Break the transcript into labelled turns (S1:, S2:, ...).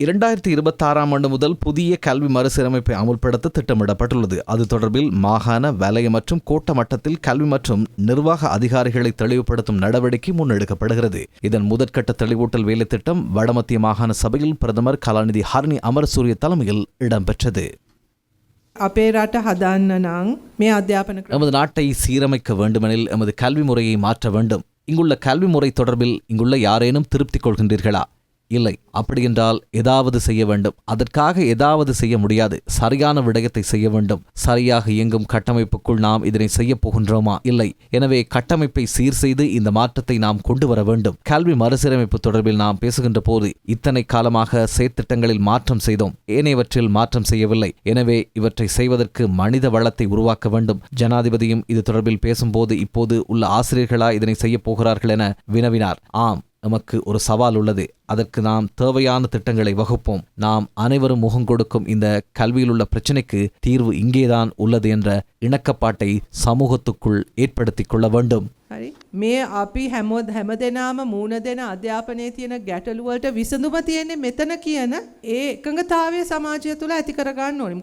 S1: இரண்டாயிரத்தி இருபத்தாறாம் ஆண்டு முதல் புதிய கல்வி மறுசீரமைப்பை அமுல்படுத்த திட்டமிடப்பட்டுள்ளது அது தொடர்பில் மாகாண வலய மற்றும் கோட்ட மட்டத்தில் கல்வி மற்றும் நிர்வாக அதிகாரிகளை தெளிவுபடுத்தும் நடவடிக்கை முன்னெடுக்கப்படுகிறது இதன் முதற்கட்ட தெளிவூட்டல் வேலை திட்டம் வடமத்திய மாகாண சபையில் பிரதமர் கலாநிதி ஹரணி அமரசூரிய தலைமையில் இடம்பெற்றது
S2: අපේ රට හදන්න නං මේ අධ්‍යාපන ක්‍රම
S1: எமது நாட்டை சீரமைக்க வேண்டுமெனில் எமது கல்வி முறையை மாற்ற வேண்டும் இங்குள்ள கல்வி முறை தொடர்பில் இங்குள்ள யாரேனும் திருப்தி கொள்கின்றீர்களா இல்லை. அப்படியென்றால் ஏதாவது செய்ய வேண்டும். அதற்காக ஏதாவது செய்ய முடியாது. சரியான விடயத்தை செய்ய வேண்டும். சரியாக இயங்கும் கட்டமைப்புக்குள் நாம் இதனை செய்ய போகின்றோமா? இல்லை. எனவே கட்டமைப்பை சீர் செய்து இந்த மாற்றத்தை நாம் கொண்டு வர வேண்டும். கல்வி மறுசீரமைப்பு தொடர்பில் நாம் பேசுகின்ற போது இத்தனை காலமாக செயற்திட்டங்களில் மாற்றம் செய்தோம். ஏனையவற்றில் மாற்றம் செய்யவில்லை. எனவே இவற்றை செய்வதற்கு மனித வளத்தை உருவாக்க வேண்டும். ஜனாதிபதியும் இது தொடர்பில் பேசும்போது இப்போது உள்ள ஆசிரியர்களா இதனை செய்ய போகிறார்கள் என வினவினார். ஆம். நமக்கு ஒரு சவால் உள்ளது அதற்கு நாம் தேவையான திட்டங்களை வகுப்போம் நாம் அனைவரும் முகம் கொடுக்கும் இந்த கல்வியில் உள்ள பிரச்சினைக்கு தீர்வு இங்கேதான் உள்ளது என்ற இணக்கப்பாட்டை சமூகத்துக்குள் ஏற்படுத்திக் கொள்ள வேண்டும்
S2: හරි මේ අපි හැමෝද හැම දෙනාම මූුණ දෙන අධ්‍යාපනය තියෙන ගැටලුවලට විසඳුම තියෙන්නේ මෙතන කියන ඒ එකඟතාවය සමාජය තුළ ඇති කරගන්න ඕනි